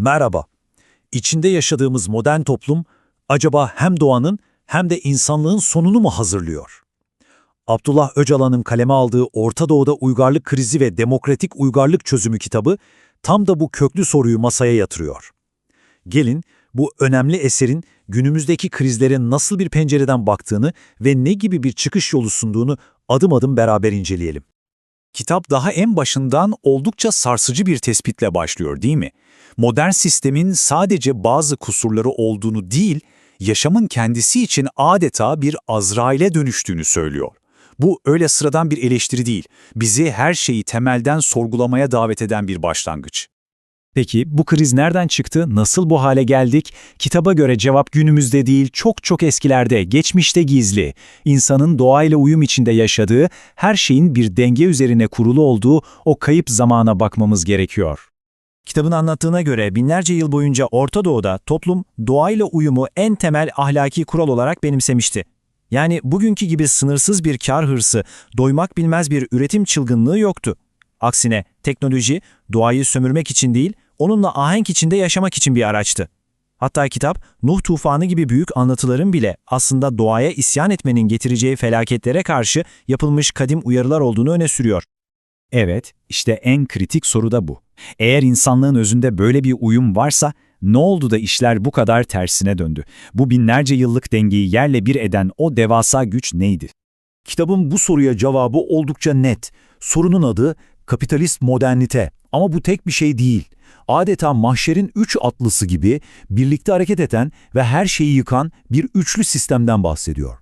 Merhaba. İçinde yaşadığımız modern toplum acaba hem doğanın hem de insanlığın sonunu mu hazırlıyor? Abdullah Öcalan'ın kaleme aldığı Orta Doğu'da uygarlık krizi ve demokratik uygarlık çözümü kitabı tam da bu köklü soruyu masaya yatırıyor. Gelin bu önemli eserin günümüzdeki krizlere nasıl bir pencereden baktığını ve ne gibi bir çıkış yolu sunduğunu adım adım beraber inceleyelim. Kitap daha en başından oldukça sarsıcı bir tespitle başlıyor değil mi? Modern sistemin sadece bazı kusurları olduğunu değil, yaşamın kendisi için adeta bir Azrail'e dönüştüğünü söylüyor. Bu öyle sıradan bir eleştiri değil, bizi her şeyi temelden sorgulamaya davet eden bir başlangıç. Peki bu kriz nereden çıktı, nasıl bu hale geldik? Kitaba göre cevap günümüzde değil, çok çok eskilerde, geçmişte gizli. İnsanın doğayla uyum içinde yaşadığı, her şeyin bir denge üzerine kurulu olduğu o kayıp zamana bakmamız gerekiyor. Kitabın anlattığına göre binlerce yıl boyunca Orta Doğu'da toplum doğayla uyumu en temel ahlaki kural olarak benimsemişti. Yani bugünkü gibi sınırsız bir kar hırsı, doymak bilmez bir üretim çılgınlığı yoktu. Aksine teknoloji doğayı sömürmek için değil, onunla ahenk içinde yaşamak için bir araçtı. Hatta kitap, Nuh tufanı gibi büyük anlatıların bile aslında doğaya isyan etmenin getireceği felaketlere karşı yapılmış kadim uyarılar olduğunu öne sürüyor. Evet, işte en kritik soru da bu. Eğer insanlığın özünde böyle bir uyum varsa, ne oldu da işler bu kadar tersine döndü? Bu binlerce yıllık dengeyi yerle bir eden o devasa güç neydi? Kitabın bu soruya cevabı oldukça net. Sorunun adı kapitalist modernite ama bu tek bir şey değil. Adeta mahşerin üç atlısı gibi birlikte hareket eden ve her şeyi yıkan bir üçlü sistemden bahsediyor.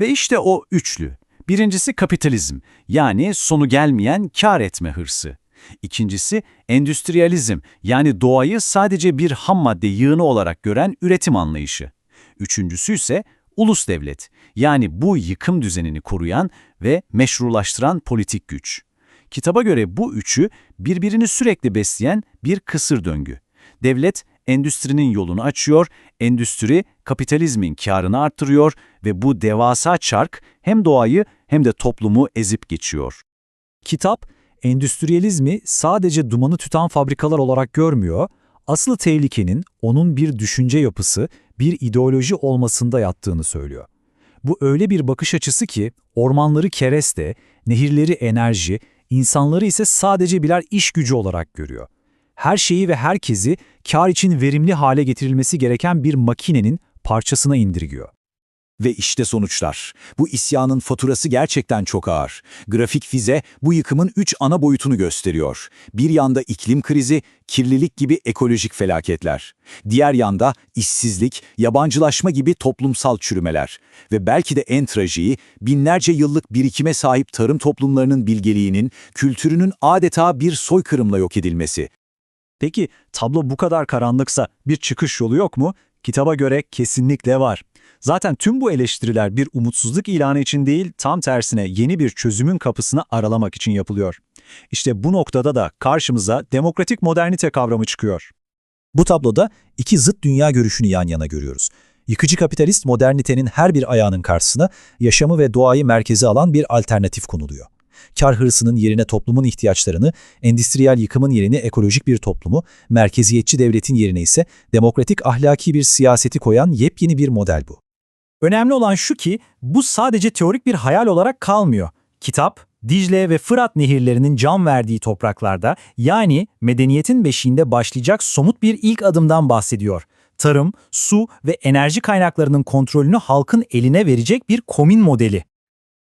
Ve işte o üçlü. Birincisi kapitalizm, yani sonu gelmeyen kar etme hırsı. İkincisi endüstriyalizm, yani doğayı sadece bir ham madde yığını olarak gören üretim anlayışı. Üçüncüsü ise ulus devlet, yani bu yıkım düzenini koruyan ve meşrulaştıran politik güç. Kitaba göre bu üçü birbirini sürekli besleyen bir kısır döngü. Devlet, endüstrinin yolunu açıyor, endüstri kapitalizmin karını arttırıyor ve bu devasa çark hem doğayı hem de toplumu ezip geçiyor. Kitap, endüstriyalizmi sadece dumanı tüten fabrikalar olarak görmüyor, asıl tehlikenin onun bir düşünce yapısı, bir ideoloji olmasında yattığını söylüyor. Bu öyle bir bakış açısı ki ormanları kereste, nehirleri enerji, insanları ise sadece birer iş gücü olarak görüyor. Her şeyi ve herkesi kar için verimli hale getirilmesi gereken bir makinenin parçasına indirgiyor. Ve işte sonuçlar. Bu isyanın faturası gerçekten çok ağır. Grafik fize bu yıkımın üç ana boyutunu gösteriyor. Bir yanda iklim krizi, kirlilik gibi ekolojik felaketler. Diğer yanda işsizlik, yabancılaşma gibi toplumsal çürümeler. Ve belki de en trajiği, binlerce yıllık birikime sahip tarım toplumlarının bilgeliğinin, kültürünün adeta bir soykırımla yok edilmesi. Peki tablo bu kadar karanlıksa bir çıkış yolu yok mu? Kitaba göre kesinlikle var. Zaten tüm bu eleştiriler bir umutsuzluk ilanı için değil, tam tersine yeni bir çözümün kapısını aralamak için yapılıyor. İşte bu noktada da karşımıza demokratik modernite kavramı çıkıyor. Bu tabloda iki zıt dünya görüşünü yan yana görüyoruz. Yıkıcı kapitalist modernitenin her bir ayağının karşısına yaşamı ve doğayı merkeze alan bir alternatif konuluyor. Kar hırsının yerine toplumun ihtiyaçlarını, endüstriyel yıkımın yerine ekolojik bir toplumu, merkeziyetçi devletin yerine ise demokratik ahlaki bir siyaseti koyan yepyeni bir model bu. Önemli olan şu ki bu sadece teorik bir hayal olarak kalmıyor. Kitap, Dicle ve Fırat nehirlerinin can verdiği topraklarda yani medeniyetin beşiğinde başlayacak somut bir ilk adımdan bahsediyor. Tarım, su ve enerji kaynaklarının kontrolünü halkın eline verecek bir komün modeli.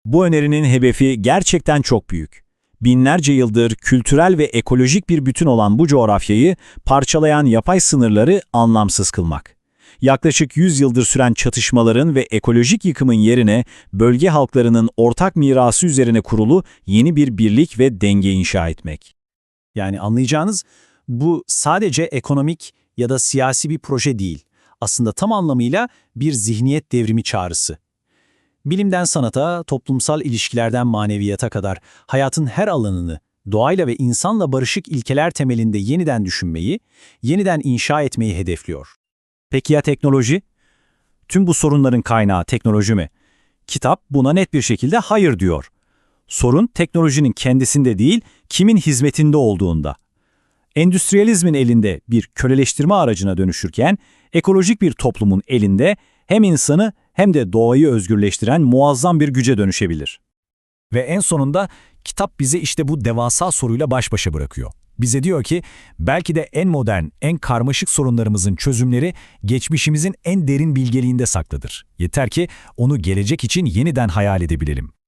Bu önerinin hedefi gerçekten çok büyük. Binlerce yıldır kültürel ve ekolojik bir bütün olan bu coğrafyayı parçalayan yapay sınırları anlamsız kılmak. Yaklaşık 100 yıldır süren çatışmaların ve ekolojik yıkımın yerine bölge halklarının ortak mirası üzerine kurulu yeni bir birlik ve denge inşa etmek. Yani anlayacağınız bu sadece ekonomik ya da siyasi bir proje değil. Aslında tam anlamıyla bir zihniyet devrimi çağrısı. Bilimden sanata, toplumsal ilişkilerden maneviyata kadar hayatın her alanını doğayla ve insanla barışık ilkeler temelinde yeniden düşünmeyi, yeniden inşa etmeyi hedefliyor. Peki ya teknoloji? Tüm bu sorunların kaynağı teknoloji mi? Kitap buna net bir şekilde hayır diyor. Sorun teknolojinin kendisinde değil, kimin hizmetinde olduğunda. endüstriyalizmin elinde bir köleleştirme aracına dönüşürken, ekolojik bir toplumun elinde hem insanı hem de doğayı özgürleştiren muazzam bir güce dönüşebilir. Ve en sonunda kitap bize işte bu devasa soruyla baş başa bırakıyor. Bize diyor ki belki de en modern, en karmaşık sorunlarımızın çözümleri geçmişimizin en derin bilgeliğinde saklıdır. Yeter ki onu gelecek için yeniden hayal edebilelim.